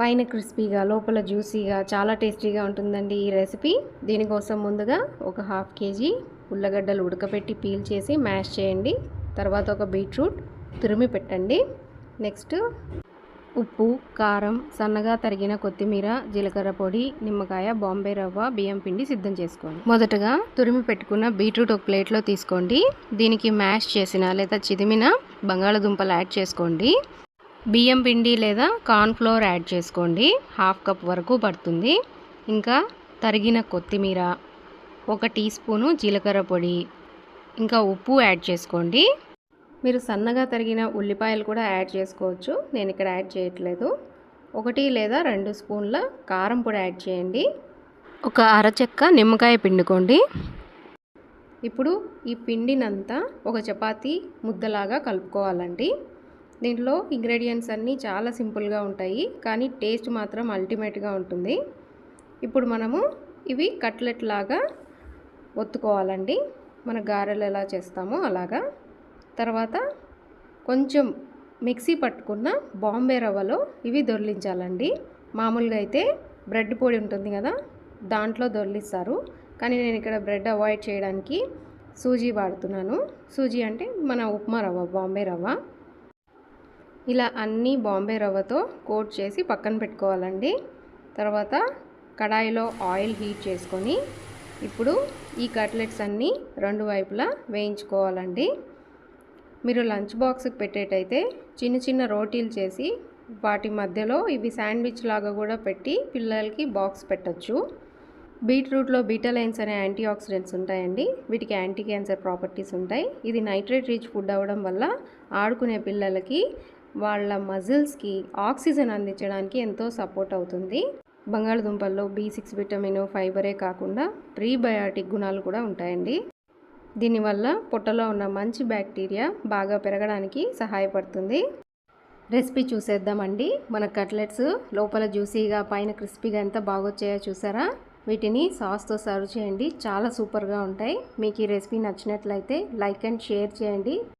పైన క్రిస్పీగా లోపల జ్యూసీగా చాలా టేస్టీగా ఉంటుందండి ఈ రెసిపీ. దీనికోసం ముందుగా ఒక హాఫ్ కేజీ ఉల్లగడ్డలు ఉడకపెట్టి పీల్ చేసి మ్యాష్ చేయండి. తర్వాత ఒక బీట్రూట్ తురిమి పెట్టండి. నెక్స్ట్ ఉప్పు కారం సన్నగా తరిగిన కొత్తిమీర జీలకర్ర పొడి నిమ్మకాయ బాంబే రవ్వ బియ్యం పిండి సిద్ధం చేసుకోండి. మొదటగా తురిమి పెట్టుకున్న బీట్రూట్ ఒక ప్లేట్లో తీసుకోండి. దీనికి మ్యాష్ చేసిన లేదా చిదిమిన బంగాళదుంపలు యాడ్ చేసుకోండి. బియ్యం పిండి లేదా కార్న్ ఫ్లోర్ యాడ్ చేసుకోండి. హాఫ్ కప్ వరకు పడుతుంది. ఇంకా తరిగిన కొత్తిమీర ఒక టీ స్పూను జీలకర్ర పొడి ఇంకా ఉప్పు యాడ్ చేసుకోండి. మీరు సన్నగా తరిగిన ఉల్లిపాయలు కూడా యాడ్ చేసుకోవచ్చు. నేను ఇక్కడ యాడ్ చేయట్లేదు. ఒకటి లేదా రెండు స్పూన్ల కారం పొడి యాడ్ చేయండి. ఒక అరచెక్క నిమ్మకాయ పిండుకోండి. ఇప్పుడు ఈ పిండినంతా ఒక చపాతీ ముద్దలాగా కలుపుకోవాలండి. దీంట్లో ఇంగ్రీడియంట్స్ అన్నీ చాలా సింపుల్గా ఉంటాయి. కానీ టేస్ట్ మాత్రం అల్టిమేట్గా ఉంటుంది. ఇప్పుడు మనము ఇవి కట్లెట్ లాగా ఒత్తుకోవాలండి. మన గారెలు ఎలా చేస్తామో అలాగా. తర్వాత కొంచెం మిక్సీ పట్టుకున్న బాంబే రవ్వలో ఇవి దొర్లించాలండి. మామూలుగా అయితే బ్రెడ్ పొడి ఉంటుంది కదా దాంట్లో దొర్లిస్తారు. కానీ నేను ఇక్కడ బ్రెడ్ అవాయిడ్ చేయడానికి సూజీ వాడుతున్నాను. సూజీ అంటే మన ఉప్మా రవ్వ బాంబే రవ్వ. ఇలా అన్నీ బాంబే రవ్వతో కోట్ చేసి పక్కన పెట్టుకోవాలండి. తర్వాత కడాయిలో ఆయిల్ హీట్ చేసుకొని ఇప్పుడు ఈ కట్లెట్స్ అన్నీ రెండు వైపులా వేయించుకోవాలండి. మీరు లంచ్ బాక్స్కి పెట్టేటైతే చిన్న చిన్న రోటీలు చేసి వాటి మధ్యలో ఇవి శాండ్విచ్ లాగా కూడా పెట్టి పిల్లలకి బాక్స్ పెట్టచ్చు. బీట్రూట్లో బీటలైన్స్ అనే యాంటీ ఆక్సిడెంట్స్ ఉంటాయండి. వీటికి యాంటీ క్యాన్సర్ ప్రాపర్టీస్ ఉంటాయి. ఇది నైట్రేట్ రిచ్ ఫుడ్ అవ్వడం వల్ల ఆడుకునే పిల్లలకి వాళ్ళ మజిల్స్కి ఆక్సిజన్ అందించడానికి ఎంతో సపోర్ట్ అవుతుంది. బంగాళదుంపల్లో బీ సిక్స్ విటమిన్ ఫైబరే కాకుండా ప్రీబయాటిక్ గుణాలు కూడా ఉంటాయండి. దీనివల్ల పొట్టలో ఉన్న మంచి బ్యాక్టీరియా బాగా పెరగడానికి సహాయపడుతుంది. రెసిపీ చూసేద్దామండి. మన కట్లెట్స్ లోపల జ్యూసీగా పైన క్రిస్పీగా ఎంత బాగొచ్చాయో చూసారా? వీటిని సాస్తో సర్వ్ చేయండి. చాలా సూపర్గా ఉంటాయి. మీకు ఈ రెసిపీ నచ్చినట్లయితే లైక్ అండ్ షేర్ చేయండి.